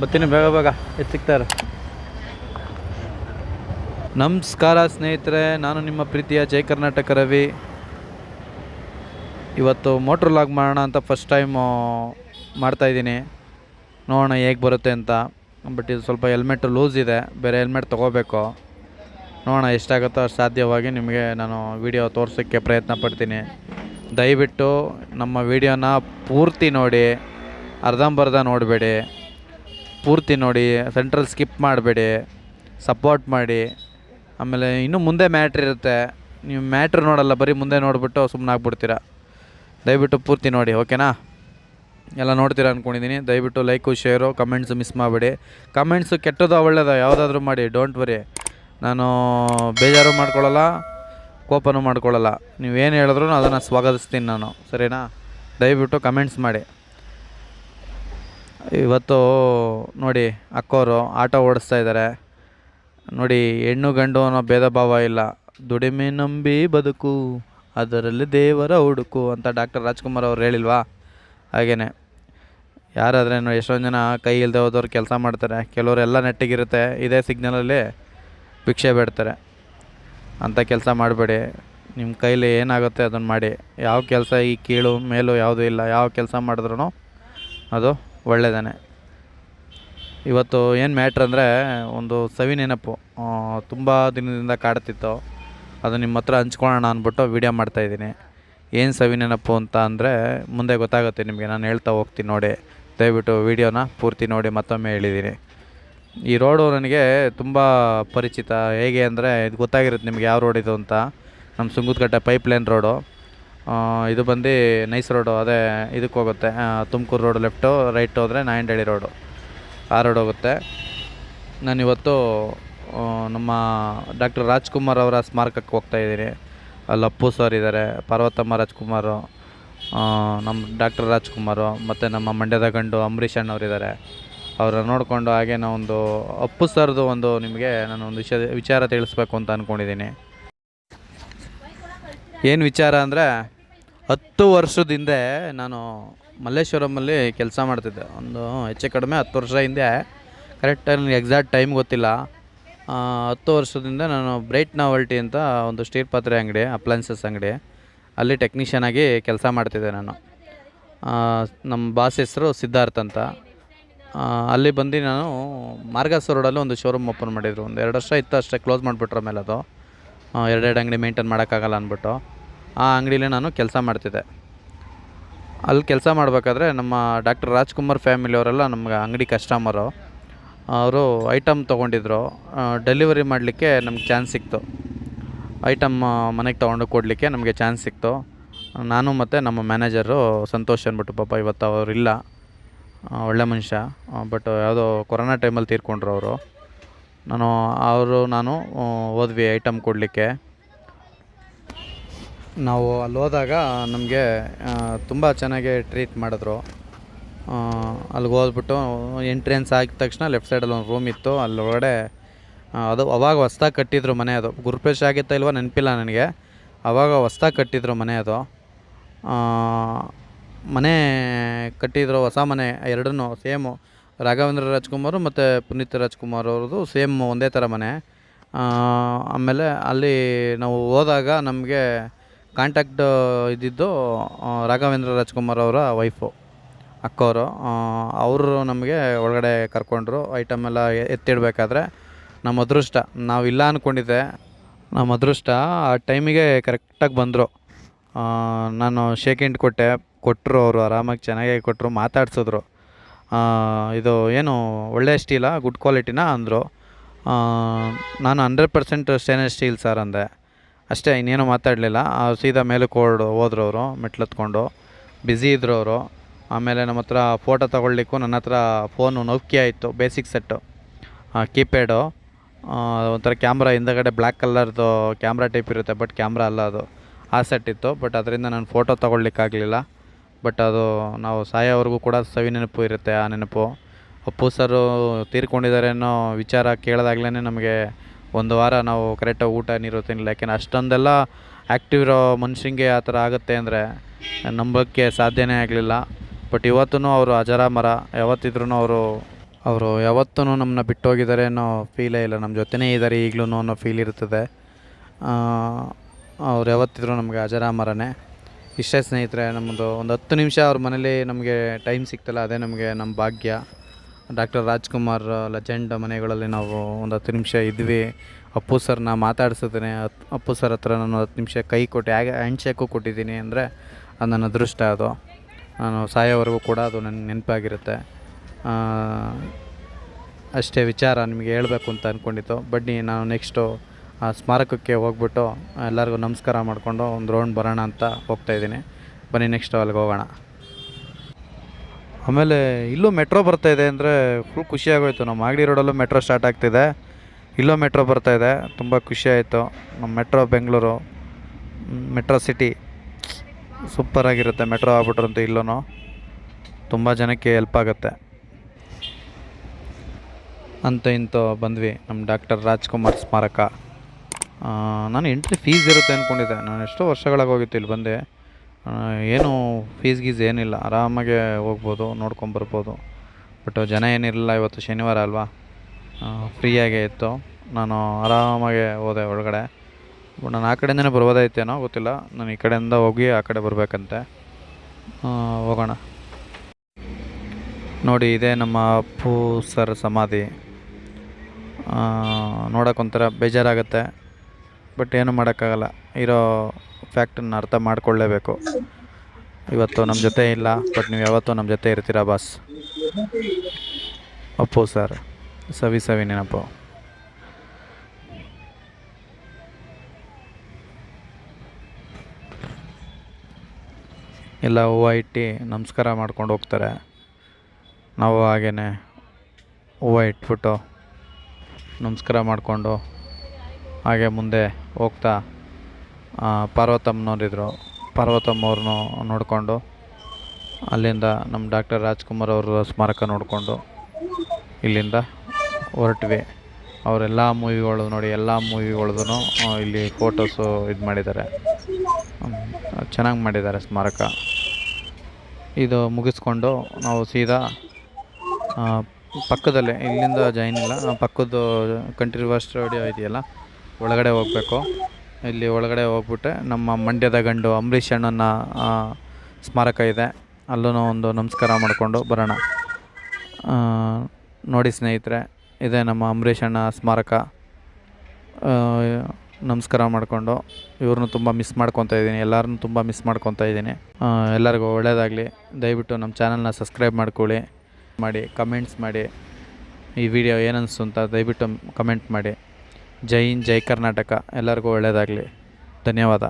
ಬರ್ತೀನಿ ಬೇಗ ಬೇಗ ಎದ್ದು ಸಿಗ್ತಾರೆ ನಮಸ್ಕಾರ ಸ್ನೇಹಿತರೆ, ನಾನು ನಿಮ್ಮ ಪ್ರೀತಿಯ ಜೈ ಕರ್ನಾಟಕ ರವಿ. ಇವತ್ತು ಮೋಟ್ರ್ ಲಾಗ್ ಮಾಡೋಣ ಅಂತ ಫಸ್ಟ್ ಟೈಮು ಮಾಡ್ತಾಯಿದ್ದೀನಿ ನೋಡೋಣ ಹೇಗೆ ಬರುತ್ತೆ ಅಂತ. ಬಟ್ ಇದು ಸ್ವಲ್ಪ ಹೆಲ್ಮೆಟ್ ಲೂಸ್ ಇದೆ, ಬೇರೆ ಹೆಲ್ಮೆಟ್ ತೊಗೋಬೇಕು. ನೋಡೋಣ ಎಷ್ಟಾಗುತ್ತೋ ಅಷ್ಟು ಸಾಧ್ಯವಾಗಿ ನಿಮಗೆ ನಾನು ವಿಡಿಯೋ ತೋರಿಸೋಕ್ಕೆ ಪ್ರಯತ್ನ ಪಡ್ತೀನಿ. ದಯವಿಟ್ಟು ನಮ್ಮ ವಿಡಿಯೋನ ಪೂರ್ತಿ ನೋಡಿ, ಅರ್ಧಂಬರ್ಧ ನೋಡಬೇಡಿ. ಪೂರ್ತಿ ನೋಡಿ ಸೆಂಟ್ರಲ್ ಸ್ಕಿಪ್ ಮಾಡಬೇಡಿ ಸಪೋರ್ಟ್ ಮಾಡಿ. ಆಮೇಲೆ ಇನ್ನೂ ಮುಂದೆ ಮ್ಯಾಟ್ರ್ ಇರುತ್ತೆ. ನೀವು ಮ್ಯಾಟ್ರ್ ನೋಡಲ್ಲ, ಬರೀ ಮುಂದೆ ನೋಡಿಬಿಟ್ಟು ಸುಮ್ಮನೆ ಆಗ್ಬಿಡ್ತೀರಾ. ದಯವಿಟ್ಟು ಪೂರ್ತಿ ನೋಡಿ ಓಕೆನಾ ಎಲ್ಲ ನೋಡ್ತೀರಾ ಅಂದ್ಕೊಂಡಿದ್ದೀನಿ ದಯವಿಟ್ಟು ಲೈಕು ಶೇರು ಕಮೆಂಟ್ಸು ಮಿಸ್ ಮಾಡಬೇಡಿ. ಕಮೆಂಟ್ಸು ಕೆಟ್ಟದೋ ಒಳ್ಳೆಯದ ಯಾವುದಾದ್ರೂ ಮಾಡಿ ಡೋಂಟ್ ವರಿ ನಾನು ಬೇಜಾರು ಮಾಡ್ಕೊಳ್ಳಲ್ಲ, ಕೋಪನೂ ಮಾಡ್ಕೊಳ್ಳಲ್ಲ. ನೀವೇನು ಹೇಳಿದ್ರು ಅದನ್ನು ಸ್ವಾಗತಿಸ್ತೀನಿ ನಾನು, ಸರಿನಾ? ದಯವಿಟ್ಟು ಕಮೆಂಟ್ಸ್ ಮಾಡಿ. ಇವತ್ತು ನೋಡಿ ಅಕ್ಕೋರು ಆಟೋ ಓಡಿಸ್ತಾ ಇದ್ದಾರೆ. ನೋಡಿ ಹೆಣ್ಣು ಗಂಡು ಅನ್ನೋ ಭೇದ ಭಾವ ಇಲ್ಲ. ದುಡಿಮೆ ನಂಬಿ ಬದುಕು, ಅದರಲ್ಲಿ ದೇವರ ಹುಡುಕು ಅಂತ ಡಾಕ್ಟರ್ ರಾಜ್ಕುಮಾರ್ ಅವ್ರು ಹೇಳಿಲ್ವಾ? ಹಾಗೇನೆ. ಯಾರಾದ್ರೇನು ಎಷ್ಟೊಂದು ಜನ ಕೈ ಇಲ್ಲದೆ ಹೋದವ್ರು ಕೆಲಸ ಮಾಡ್ತಾರೆ ಕೆಲವರೆಲ್ಲ ನೆಟ್ಟಿಗಿರುತ್ತೆ, ಇದೇ ಸಿಗ್ನಲಲ್ಲಿ ಭಿಕ್ಷೆ ಬೇಡ್ತಾರೆ. ಅಂಥ ಕೆಲಸ ಮಾಡಬೇಡಿ. ನಿಮ್ಮ ಕೈಲಿ ಏನಾಗುತ್ತೆ ಅದನ್ನು ಮಾಡಿ. ಯಾವ ಕೆಲಸ ಈ ಕೀಳು, ಮೇಲು ಯಾವುದೂ ಇಲ್ಲ, ಯಾವ ಕೆಲಸ ಮಾಡಿದ್ರೂ ಅದು ಒಳ್ಳೆಯದೇ ಇವತ್ತು ಏನು ಮ್ಯಾಟ್ರ್ ಅಂದರೆ ಒಂದು ಸವಿ ನೆನಪು ತುಂಬ ದಿನದಿಂದ ಕಾಡ್ತಿತ್ತು. ಅದು ನಿಮ್ಮ ಹತ್ರ ಹಂಚ್ಕೊಳ್ಳೋಣ ಅಂದ್ಬಿಟ್ಟು ವೀಡಿಯೋ ಮಾಡ್ತಾಯಿದ್ದೀನಿ ಏನು ಸವಿ ನೆನಪು ಅಂತ ಅಂದರೆ, ಮುಂದೆ ಗೊತ್ತಾಗುತ್ತೆ ನಿಮಗೆ, ನಾನು ಹೇಳ್ತಾ ಹೋಗ್ತೀನಿ ನೋಡಿ. ದಯವಿಟ್ಟು ವೀಡಿಯೋನ ಪೂರ್ತಿ ನೋಡಿ, ಮತ್ತೊಮ್ಮೆ ಹೇಳಿದ್ದೀನಿ. ಈ ರೋಡು ನನಗೆ ತುಂಬ ಪರಿಚಿತ. ಹೇಗೆ ಅಂದರೆ, ಇದು ಗೊತ್ತಾಗಿರುತ್ತೆ ನಿಮಗೆ ಯಾವ ರೋಡ್ ಇದು ಅಂತ. ನಮ್ಮ ಸುಂಗುದಕಟ್ಟೆ ಪೈಪ್ ಲೈನ್ ರೋಡು ಇದು ಬಂದು ನೈಸ್ ರೋಡು ಅದೇ ಇದಕ್ಕೆ ಹೋಗುತ್ತೆ. ತುಮಕೂರು ರೋಡು ಲೆಫ್ಟು ರೈಟ್ ಹೋದರೆ ನಾಯಂಡಹಳ್ಳಿ ರೋಡು ಆ ರೋಡ್ ಹೋಗುತ್ತೆ. ನಾನಿವತ್ತು ಇವತ್ತು ನಮ್ಮ ಡಾಕ್ಟರ್ ರಾಜ್ಕುಮಾರ್ ಅವರ ಸ್ಮಾರಕಕ್ಕೆ ಹೋಗ್ತಾ ಇದ್ದೀನಿ. ಅಲ್ಲಿ ಅಪ್ಪು ಸರ್ ಇದ್ದಾರೆ ಪಾರ್ವತಮ್ಮ ರಾಜ್ಕುಮಾರು ನಮ್ಮ ಡಾಕ್ಟರ್ ರಾಜ್ಕುಮಾರು, ಮತ್ತು ನಮ್ಮ ಮಂಡ್ಯದ ಗಂಡು ಅಂಬರೀಷ್ ಅಣ್ಣವ್ರಿದ್ದಾರೆ ಅವ್ರನ್ನ ನೋಡಿಕೊಂಡು ಹಾಗೆ ನಾವೊಂದು ಅಪ್ಪು ಸರ್ದು ಒಂದು ನಿಮಗೆ ನಾನು ಒಂದು ವಿಷಯ, ವಿಚಾರ ತಿಳಿಸ್ಬೇಕು ಅಂತ ಅಂದ್ಕೊಂಡಿದ್ದೀನಿ ಏನು ವಿಚಾರ ಅಂದರೆ ಹತ್ತು ವರ್ಷದ ಹಿಂದೆ ನಾನು ಮಲ್ಲೇಶ್ವರಮಲ್ಲಿ ಕೆಲಸ ಮಾಡ್ತಿದ್ದೆ. ಒಂದು ಹೆಚ್ಚು ಕಡಿಮೆ ಹತ್ತು ವರ್ಷ ಹಿಂದೆ. ಕರೆಕ್ಟ್ ನನಗೆ ಎಕ್ಸಾಕ್ಟ್ ಟೈಮ್ ಗೊತ್ತಿಲ್ಲ. ಹತ್ತು ವರ್ಷದಿಂದ ನಾನು ಬ್ರೈಟ್ ನಾವಲ್ಟಿ ಅಂತ ಒಂದು ಸ್ಟೀಲ್ ಪಾತ್ರೆ ಅಂಗಡಿ ಅಪ್ಲಯನ್ಸಸ್ ಅಂಗಡಿ, ಅಲ್ಲಿ ಟೆಕ್ನಿಷಿಯನ್ ಆಗಿ ಕೆಲಸ ಮಾಡ್ತಿದ್ದೆ ನಾನು. ನಮ್ಮ ಬಾಸ್ ಹೆಸರು ಸಿದ್ಧಾರ್ಥ್ ಅಂತ. ಅಲ್ಲಿ ಬಂದು ನಾನು ಮಾರ್ಗಸ್ ರೋಡಲ್ಲಿ ಒಂದು ಶೋರೂಮ್ ಓಪನ್ ಮಾಡಿದರು. ಒಂದು ಎರಡು ವರ್ಷ ಇತ್ತು ಅಷ್ಟೇ ಕ್ಲೋಸ್ ಮಾಡಿಬಿಟ್ರ ಮೇಲೆ ಅದು. ಎರಡೆರಡು ಅಂಗಡಿ ಮೇಂಟೈನ್ ಮಾಡೋಕ್ಕಾಗಲ್ಲ ಅಂದ್ಬಿಟ್ಟು. ಆ ಅಂಗಡಿಲೇ ನಾನು ಕೆಲಸ ಮಾಡ್ತಿದ್ದೆ. ಅಲ್ಲಿ ಕೆಲಸ ಮಾಡಬೇಕಾದ್ರೆ ನಮ್ಮ ಡಾಕ್ಟರ್ ರಾಜ್ಕುಮಾರ್ ಫ್ಯಾಮಿಲಿಯವರೆಲ್ಲ ನಮ್ಗೆ ಅಂಗಡಿ ಕಸ್ಟಮರು ಅವರು ಐಟಮ್ ತೊಗೊಂಡಿದ್ರು. ಡೆಲಿವರಿ ಮಾಡಲಿಕ್ಕೆ ನಮ್ಗೆ ಚಾನ್ಸ್ ಸಿಕ್ತು. ಐಟಮ್ ಮನೆಗೆ ತೊಗೊಂಡು ಕೊಡಲಿಕ್ಕೆ ನಮಗೆ ಚಾನ್ಸ್ ಸಿಕ್ತು. ನಾನು ಮತ್ತು ನಮ್ಮ ಮ್ಯಾನೇಜರು ಸಂತೋಷ್ ಅಂದ್ಬಿಟ್ಟು ಪಾಪ ಇವತ್ತು ಅವರಿಲ್ಲ ಒಳ್ಳೆ ಮನುಷ್ಯ. ಬಟ್ ಯಾವುದೋ ಕೊರೋನಾ ಟೈಮಲ್ಲಿ ತೀರ್ಕೊಂಡ್ರು ಅವರು. ನಾನು ಅವರು, ನಾನು ಹೋದ್ವಿ ಐಟಮ್ ಕೊಡಲಿಕ್ಕೆ. ನಾವು ಅಲ್ಲಿ ಹೋದಾಗ ನಮಗೆ ತುಂಬ ಚೆನ್ನಾಗಿ ಟ್ರೀಟ್ ಮಾಡಿದ್ರು. ಅಲ್ಲಿಗೆ ಹೋದ್ಬಿಟ್ಟು ಎಂಟ್ರೆನ್ಸ್ ಆಗಿದ ತಕ್ಷಣ ಲೆಫ್ಟ್ ಸೈಡಲ್ಲಿ ಒಂದು ರೂಮ್ ಇತ್ತು. ಅಲ್ಲಿ ಒಳಗಡೆ ಅದು ಅವಾಗ ಹೊಸ್ದಾಗಿ ಕಟ್ಟಿದ್ರು ಮನೆ ಅದು. ಗುರುಪೇಶ್ ಆಗಿತ್ತಾ ಇಲ್ವೋ ನೆನಪಿಲ್ಲ ನನಗೆ. ಅವಾಗ ಹೊಸ್ದಾಗಿ ಕಟ್ಟಿದ್ರು ಮನೆ ಅದು. ಮನೆ ಕಟ್ಟಿದ್ರು ಹೊಸ ಮನೆ, ಎರಡನ್ನೂ ಸೇಮು ರಾಘವೇಂದ್ರ ರಾಜ್ಕುಮಾರ್ ಮತ್ತು ಪುನೀತ್ ರಾಜ್ಕುಮಾರ್ ಅವ್ರದ್ದು ಸೇಮ್ ಒಂದೇ ಥರ ಮನೆ. ಆಮೇಲೆ ಅಲ್ಲಿ ನಾವು ಹೋದಾಗ ನಮಗೆ ಕಾಂಟ್ಯಾಕ್ಟ್ ಇದ್ದಿದ್ದು ರಾಘವೇಂದ್ರ ರಾಜ್ಕುಮಾರ್ ಅವರ ವೈಫು, ಅಕ್ಕವರು. ಅವರು ನಮಗೆ ಒಳಗಡೆ ಕರ್ಕೊಂಡ್ರು. ಐಟಮ್ ಎಲ್ಲ ಎತ್ತಿಡಬೇಕಾದ್ರೆ ನಮ್ಮ ಅದೃಷ್ಟ. ನಾವು ಇಲ್ಲ ಅಂದ್ಕೊಂಡಿದ್ದೆ ನಮ್ಮ ಅದೃಷ್ಟ, ಆ ಟೈಮಿಗೆ ಕರೆಕ್ಟಾಗಿ ಬಂದರು. ನಾನು ಶೇಕ್ ಇಂಟ್ ಕೊಟ್ಟೆ. ಕೊಟ್ಟರು ಅವರು, ಆರಾಮಾಗಿ ಚೆನ್ನಾಗೇ ಕೊಟ್ಟರು ಮಾತಾಡ್ಸಿದ್ರು. ಇದು ಏನು ಒಳ್ಳೆಯ ಸ್ಟೀಲ ಗುಡ್ ಕ್ವಾಲಿಟಿನ ಅಂದರು. ನಾನು hundred percent stainless steel sir ಅಂದೆ. ಅಷ್ಟೇ, ಇನ್ನೇನು ಮಾತಾಡಲಿಲ್ಲ. ಸೀದಾ ಮೇಲಕ್ಕೆ ಹೊರಡು ಹೋದ್ರು ಅವರು ಮೆಟ್ಲತ್ಕೊಂಡು. ಬ್ಯುಸಿ ಇದ್ರು ಅವರು ಆಮೇಲೆ ನಮ್ಮ ಹತ್ರ ಫೋಟೋ ತೊಗೊಳ್ಲಿಕ್ಕೂ ನನ್ನ ಹತ್ರ ಫೋನು ನೌಕಿಯಾ ಇತ್ತು ಬೇಸಿಕ್ ಸೆಟ್ಟು ಕೀಪ್ಯಾಡು ಒಂಥರ ಕ್ಯಾಮ್ರಾ ಹಿಂದಗಡೆ ಬ್ಲ್ಯಾಕ್ ಕಲರ್ದು ಕ್ಯಾಮ್ರಾ ಟೈಪ್ ಇರುತ್ತೆ ಬಟ್ ಕ್ಯಾಮ್ರಾ ಅಲ್ಲ ಅದು. ಆ ಸೆಟ್ ಇತ್ತು ಬಟ್ ಅದರಿಂದ ನಾನು ಫೋಟೋ ತೊಗೊಳ್ಲಿಕ್ಕಾಗಲಿಲ್ಲ ಬಟ್ ಅದು ನಾವು ಸಾಯೋವರೆಗೂ ಕೂಡ ಸವಿ ನೆನಪು ಇರುತ್ತೆ, ಆ ನೆನಪು. ಅಪ್ಪು ಸರು ತೀರ್ಕೊಂಡಿದ್ದಾರೆ ಅನ್ನೋ ವಿಚಾರ ಕೇಳಿದಾಗಲೇ ನಮಗೆ ಒಂದು ವಾರ ನಾವು ಕರೆಕ್ಟಾಗಿ ಊಟ, ನೀರು ತಿನ್ನಲಿಲ್ಲ ಯಾಕೆಂದರೆ ಅಷ್ಟೊಂದೆಲ್ಲ ಆ್ಯಕ್ಟಿವ್ ಇರೋ ಮನುಷ್ಯಂಗೆ ಆ ಥರ ಆಗುತ್ತೆ ಅಂದರೆ ನಂಬೋಕ್ಕೆ ಸಾಧ್ಯನೇ ಆಗಲಿಲ್ಲ. ಬಟ್ ಇವತ್ತೂ ಅವರು ಅಜರಾಮರ ಯಾವತ್ತಿದ್ರೂ ಅವರು ಅವರು ಯಾವತ್ತೂ ನಮ್ಮನ್ನ ಬಿಟ್ಟು ಹೋಗಿದ್ದಾರೆ ಅನ್ನೋ ಫೀಲೇ ಇಲ್ಲ. ನಮ್ಮ ಜೊತೆನೇ ಇದ್ದಾರೆ ಈಗಲೂ ಅನ್ನೋ ಫೀಲ್ ಇರ್ತದೆ. ಅವ್ರು ಯಾವತ್ತಿದ್ರು ನಮಗೆ ಅಜರಾಮರನೇ ಇಷ್ಟೇ ಸ್ನೇಹಿತರೆ ನಮ್ಮದು ಒಂದು ಹತ್ತು ನಿಮಿಷ ಅವ್ರ ಮನೇಲಿ ನಮಗೆ ಟೈಮ್ ಸಿಕ್ತಲ್ಲ, ಅದೇ ನಮಗೆ ನಮ್ಮ ಭಾಗ್ಯ. ಡಾಕ್ಟರ್ ರಾಜ್ಕುಮಾರ್ ಲೆಜೆಂಡ್ ಮನೆಗಳಲ್ಲಿ ನಾವು ಒಂದು ಹತ್ತು ನಿಮಿಷ ಇದ್ವಿ. ಅಪ್ಪು ಸರ್ನ ಮಾತಾಡ್ಸಿದ್ದೀನಿ. ಅಪ್ಪು ಸರ್ ಹತ್ರ ನಾನು ಹತ್ತು ನಿಮಿಷ ಕೈ ಕೊಟ್ಟು ಹೇಗೆ ಹ್ಯಾಂಡ್ ಶೇಕು ಕೊಟ್ಟಿದ್ದೀನಿ ಅಂದರೆ ಅದು ನನ್ನ ಅದೃಷ್ಟ ಅದು. ನಾನು ಸಾಯೋವರೆಗೂ ಕೂಡ ಅದು ನನ್ನ ನೆನಪಾಗಿರುತ್ತೆ. ಅಷ್ಟೇ ವಿಚಾರ ನಿಮಗೆ ಹೇಳಬೇಕು ಅಂತ ಅಂದ್ಕೊಂಡಿತ್ತು ಬನ್ನಿ ನಾನು ನೆಕ್ಸ್ಟು, ಆ, ಸ್ಮಾರಕಕ್ಕೆ ಹೋಗ್ಬಿಟ್ಟು ಎಲ್ಲರಿಗೂ ನಮಸ್ಕಾರ ಮಾಡಿಕೊಂಡು ಒಂದು ರೌಂಡ್ ಬರೋಣ ಅಂತ ಹೋಗ್ತಾಯಿದ್ದೀನಿ ಬನ್ನಿ, ನೆಕ್ಸ್ಟ್ ಅಲ್ಲಿಗೆ ಹೋಗೋಣ. ಆಮೇಲೆ ಇಲ್ಲೂ ಮೆಟ್ರೋ ಬರ್ತಾ ಇದೆ ಅಂದರೆ ಫುಲ್ ಖುಷಿಯಾಗೋಯ್ತು ನಮ್ಮ ಮಾಗಡಿ ರೋಡಲ್ಲೂ ಮೆಟ್ರೋ ಸ್ಟಾರ್ಟ್ ಆಗ್ತಿದೆ. ಇಲ್ಲೂ ಮೆಟ್ರೋ ಬರ್ತಾ ಇದೆ. ತುಂಬ ಖುಷಿ ಆಯಿತು. ನಮ್ಮ ಮೆಟ್ರೋ ಬೆಂಗಳೂರು ಮೆಟ್ರೋ ಸಿಟಿ ಸೂಪರಾಗಿರುತ್ತೆ ಮೆಟ್ರೋ ಆಗ್ಬಿಟ್ರಂತೂ ಇಲ್ಲೂ ತುಂಬ ಜನಕ್ಕೆ ಹೆಲ್ಪ್ ಆಗುತ್ತೆ. ಅಂತ ಇಂತೂ ಬಂದ್ವಿ ನಮ್ಮ ಡಾಕ್ಟರ್ ರಾಜ್ಕುಮಾರ್ ಸ್ಮಾರಕ. ನಾನು ಎಂಟ್ರಿ ಫೀಸ್ ಇರುತ್ತೆ ಅಂದ್ಕೊಂಡಿದ್ದೆ ನಾನು ಎಷ್ಟೋ ವರ್ಷಗಳಾಗೋಗಿತ್ತು ಇಲ್ಲಿ ಬಂದೆ. ಏನು ಫೀಸ್ ಗೀಸ್ ಏನಿಲ್ಲ. ಆರಾಮಾಗೆ ಹೋಗ್ಬೋದು ನೋಡ್ಕೊಂಬರ್ಬೋದು ಬಟ್ ಜನ ಏನಿರಲಿಲ್ಲ ಇವತ್ತು ಶನಿವಾರ ಅಲ್ವಾ? ಫ್ರೀಯಾಗೇ ಇತ್ತು. ನಾನು ಆರಾಮಾಗೆ ಹೋದೆ ಒಳಗಡೆ. ನಾನು ಆ ಕಡೆಯಿಂದನೇ ಬರ್ಬೋದಾಯ್ತೇನೋ ಗೊತ್ತಿಲ್ಲ. ನಾನು ಈ ಕಡೆಯಿಂದ ಹೋಗಿ ಆ ಕಡೆ ಬರಬೇಕಂತೆ. ಹೋಗೋಣ. ನೋಡಿ, ಇದೇ ನಮ್ಮ ಅಪ್ಪು ಸರ್ ಸಮಾಧಿ. ನೋಡೋಕ್ಕೊಂಥರ ಬೇಜಾರಾಗುತ್ತೆ. ಬಟ್ ಏನು ಮಾಡೋಕ್ಕಾಗಲ್ಲ. ಇರೋ ಫ್ಯಾಕ್ಟನ್ನ ಅರ್ಥ ಮಾಡಿಕೊಳ್ಳೇಬೇಕು. ಇವತ್ತು ನಮ್ಮ ಜೊತೆ ಇಲ್ಲ ಬಟ್ ನೀವು ಯಾವತ್ತೂ ನಮ್ಮ ಜೊತೆ ಇರ್ತೀರಾ ಬಾಸ್ ಅಪ್ಪು ಸರ್ ಸವಿ ಸವಿ ನೆನಪು. ಎಲ್ಲ ಹೂವು ಇಟ್ಟು ನಮಸ್ಕಾರ ಮಾಡ್ಕೊಂಡು ಹೋಗ್ತಾರೆ. ನಾವು ಹಾಗೇ ಹೂವು ಇಟ್ಬಿಟ್ಟು ನಮಸ್ಕಾರ ಮಾಡಿಕೊಂಡು ಹಾಗೆ ಮುಂದೆ ಹೋಗ್ತಾ ಪಾರ್ವತಮ್ಮನವರಿದ್ರು ಪಾರ್ವತಮ್ಮವ್ರನ್ನೂ ನೋಡಿಕೊಂಡು ಅಲ್ಲಿಂದ ನಮ್ಮ ಡಾಕ್ಟರ್ ರಾಜ್ಕುಮಾರ್ ಅವರ ಸ್ಮಾರಕ ನೋಡಿಕೊಂಡು ಇಲ್ಲಿಂದ ಹೊರಟ್ವಿ. ಅವರೆಲ್ಲ ಮೂವಿಗಳು ನೋಡಿ, ಎಲ್ಲ ಮೂವಿಗಳ್ದೂ ಇಲ್ಲಿ ಫೋಟೋಸು ಇದು ಮಾಡಿದ್ದಾರೆ. ಚೆನ್ನಾಗಿ ಮಾಡಿದ್ದಾರೆ ಸ್ಮಾರಕ. ಇದು ಮುಗಿಸ್ಕೊಂಡು ನಾವು ಸೀದಾ ಪಕ್ಕದಲ್ಲೇ, ಇಲ್ಲಿಂದ ಜಾಯ್ನಿಲ್ಲ ಇಲ್ಲ ಪಕ್ಕದ ಕಂಟ್ರಿ ಸ್ಟುಡಿಯೋ ಇದೆಯಲ್ಲ ಒಳಗಡೆ ಹೋಗಬೇಕು. ಇಲ್ಲಿ ಒಳಗಡೆ ಹೋಗ್ಬಿಟ್ಟೆ ನಮ್ಮ ಮಂಡ್ಯದ ಗಂಡು ಅಂಬರೀಷ್ ಅಣ್ಣನ ಸ್ಮಾರಕ ಇದೆ. ಅಲ್ಲೂ ಒಂದು ನಮಸ್ಕಾರ ಮಾಡಿಕೊಂಡು ಬರೋಣ. ನೋಡಿ ಸ್ನೇಹಿತರೆ, ಇದೆ ನಮ್ಮ ಅಂಬರೀಷ್ ಅಣ್ಣ ಸ್ಮಾರಕ. ನಮಸ್ಕಾರ ಮಾಡಿಕೊಂಡು ಇವ್ರನ್ನೂ ತುಂಬ ಮಿಸ್ ಮಾಡ್ಕೊತಾ ಇದ್ದೀನಿ. ಎಲ್ಲರನ್ನೂ ತುಂಬ ಮಿಸ್ ಮಾಡ್ಕೊತಾ ಇದ್ದೀನಿ. ಎಲ್ಲರಿಗೂ ಒಳ್ಳೆಯದಾಗಲಿ ದಯವಿಟ್ಟು ನಮ್ಮ ಚಾನಲ್ನ ಸಬ್ಸ್ಕ್ರೈಬ್ ಮಾಡ್ಕೊಳ್ಳಿ. ಮಾಡಿ ಕಮೆಂಟ್ಸ್ ಮಾಡಿ. ಈ ವಿಡಿಯೋ ಏನನ್ನಿಸ್ತು ಅಂತ ದಯವಿಟ್ಟು ಕಮೆಂಟ್ ಮಾಡಿ. ಜೈ ಹಿಂದ್ ಜೈ ಕರ್ನಾಟಕ. ಎಲ್ಲರಿಗೂ ಒಳ್ಳೆಯದಾಗಲಿ ಧನ್ಯವಾದ.